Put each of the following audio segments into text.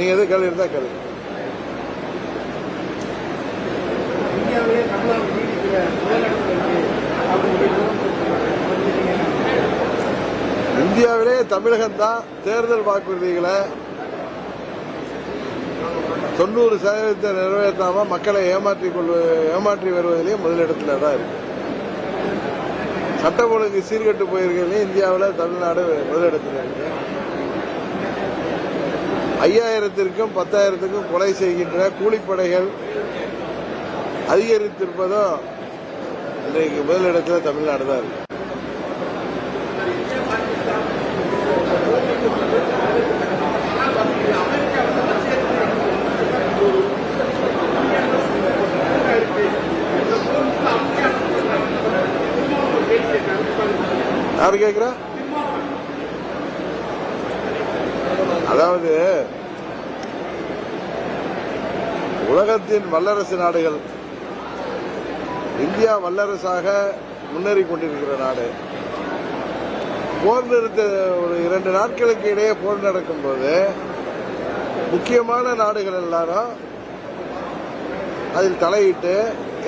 நீங்க எது கேள்வி இருந்தா கேள்வி இந்தியாவிலே தமிழகம் தான் தேர்தல் வாக்குறுதிகளை தொண்ணூறு சதவீதத்தை நிறைவேற்றாம மக்களை ஏமாற்றி கொள்வ ஏமாற்றி வருவதிலேயே முதலிடத்துல தான் இருக்கு. சட்டம் ஒழுங்கு சீர்கெட்டு போயிருக்கிறதுலையும் இந்தியாவில் தமிழ்நாடு முதலிடத்தில் இருக்கு. ஐயாயிரத்திற்கும் பத்தாயிரத்துக்கும் கொலை செய்கின்ற கூலிப்படைகள் அதிகரித்திருப்பதும் இன்றைக்கு முதலிடத்தில் தமிழ்நாடு தான் இருக்கு. யார் கேக்குறா? அதாவது உலகத்தின் வல்லரசு நாடுகள் இந்தியா வல்லரசாக முன்னேறி கொண்டிருக்கிற நாடு. போர் நிறுத்த ஒரு இரண்டு நாட்களுக்கு இடையே போர் நடக்கும்போது முக்கியமான நாடுகள் எல்லாரும் அதில் தலையிட்டு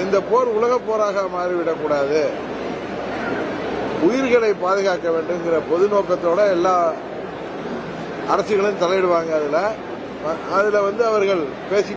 இந்த போர் உலக போராக மாறிவிடக்கூடாது உயிர்களை பாதுகாக்க வேண்டுங்கிற பொது நோக்கத்தோட எல்லா அரசுகளும் தலையிடுவாங்க அதில். அதில் வந்து அவர்கள் பேசி